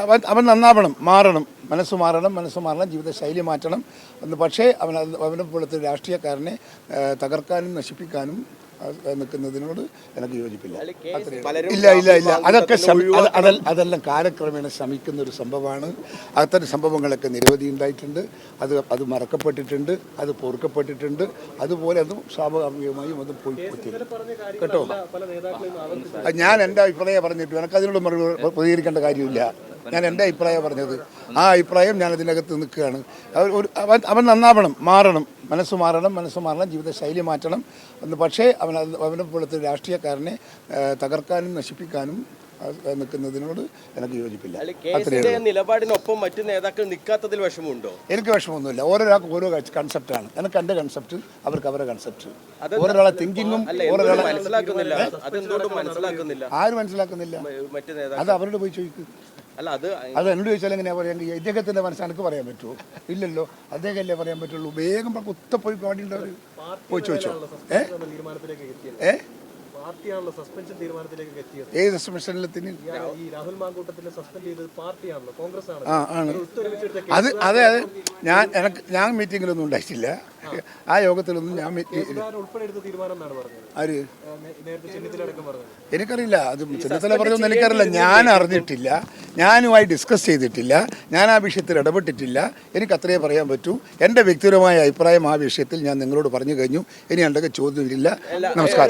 അവൻ അവൻ നന്നാവണം മാറണം. മനസ്സ് മാറണം മനസ്സ് മാറണം ജീവിതശൈലി മാറ്റണം. പക്ഷേ അവൻ അവനെ പോലത്തെ രാഷ്ട്രീയക്കാരനെ തകർക്കാനും നശിപ്പിക്കാനും നിൽക്കുന്നതിനോട് എനിക്ക് യോജിപ്പില്ല. ഇല്ല ഇല്ല ഇല്ല. അതൊക്കെ അതല്ല- കാലക്രമേണ ശമിക്കുന്ന ഒരു സംഭവമാണ്. അത്തരം സംഭവങ്ങളൊക്കെ നിരവധി ഉണ്ടായിട്ടുണ്ട്. അത് അത് മറക്കപ്പെട്ടിട്ടുണ്ട്. അത് പൊറുക്കപ്പെട്ടിട്ടുണ്ട്. അതുപോലെ അതും സ്വാഭാവികമായും അത് പോയി. കേട്ടോ? ഞാൻ എന്റെ അഭിപ്രായം പറഞ്ഞിട്ട് എനിക്ക് അതിനോട് മറുപടി പ്രതികരിക്കേണ്ട കാര്യമില്ല. ഞാൻ എന്റെ അഭിപ്രായം പറഞ്ഞത്. ആ അഭിപ്രായം ഞാൻ അതിനകത്ത് നിൽക്കുകയാണ്. അവർ ഒരു അവൻ അവൻ നന്നാവണം മാറണം. മനസ്സ് മാറണം മനസ്സ് മാറണം ജീവിതശൈലി മാറ്റണം. എന്ന് പക്ഷേ അവൻ അവനെ പോലത്തെ രാഷ്ട്രീയക്കാരനെ തകർക്കാനും നശിപ്പിക്കാനും നിൽക്കുന്നതിനോട് എനിക്ക് യോജിപ്പില്ല. നിലപാടിനൊപ്പം മറ്റു നേതാക്കൾ നിൽക്കാത്തതിൽ വിഷമമുണ്ടോ? എനിക്ക് വിഷമമൊന്നുമില്ല. ഓരോരാൾക്ക് ഓരോ കൺസെപ്റ്റാണ് എനിക്ക് എന്റെ കൺസെപ്റ്റ് അവർക്ക് അവരുടെ കൺസെപ്റ്റ്? ഓരോരാളെ തിങ്കിങ്ങും ഓരോരാളെ മനസ്സിലാക്കുന്നില്ല? ആരും മനസ്സിലാക്കുന്നില്ല. അത് അവരോട് പോയി ചോദിക്കും. അല്ല അത് അത് എന്നോട് ചോദിച്ചാൽ എങ്ങനെയാ പറയാൻ കഴിയുക ഇദ്ദേഹത്തിന്റെ മനസ്സ് എനിക്ക് പറയാൻ പറ്റുമോ? ഇല്ലല്ലോ. അദ്ദേഹമല്ലേ പറയാൻ പറ്റുള്ളൂ? വേഗം കുത്തപ്പോയി പാടി പോയി ചോദിച്ചോ. ഏ? ഏ? പാർട്ടിയാണല്ലോ സസ്പെൻഷൻ തീരുമാനത്തിലേക്ക് എത്തിയത്? ഏത് സബ്മിഷനിലെത്തിന് ഈ രാഹുൽ മാങ്കൂട്ടത്തിനെ സസ്പെൻഡ് ചെയ്തത് പാർട്ടിയാണല്ലോ കോൺഗ്രസ് ആണ് ആ ആണ്. അത് അതെ അതെ ഞാൻ എനിക്ക് ഞാൻ മീറ്റിങ്ങിലൊന്നും ഉണ്ടായിട്ടില്ല. ആ. യോഗത്തിലൊന്നും ഞാൻ ആര്? എനിക്കറിയില്ല. അത് ചെന്നിത്തല പറഞ്ഞൊന്നും എനിക്കറിയില്ല. ഞാൻ അറിഞ്ഞിട്ടില്ല. ഞാനുമായി ഡിസ്കസ് ചെയ്തിട്ടില്ല. ഞാൻ ആ വിഷയത്തിൽ ഇടപെട്ടിട്ടില്ല. എനിക്ക് അത്രയേ പറയാൻ പറ്റൂ. എന്റെ വ്യക്തിപരമായ അഭിപ്രായം ആ വിഷയത്തിൽ ഞാൻ നിങ്ങളോട് പറഞ്ഞു കഴിഞ്ഞു. ഇനി എന്തൊക്കെ ചോദ്യമില്ല. നമസ്കാരം.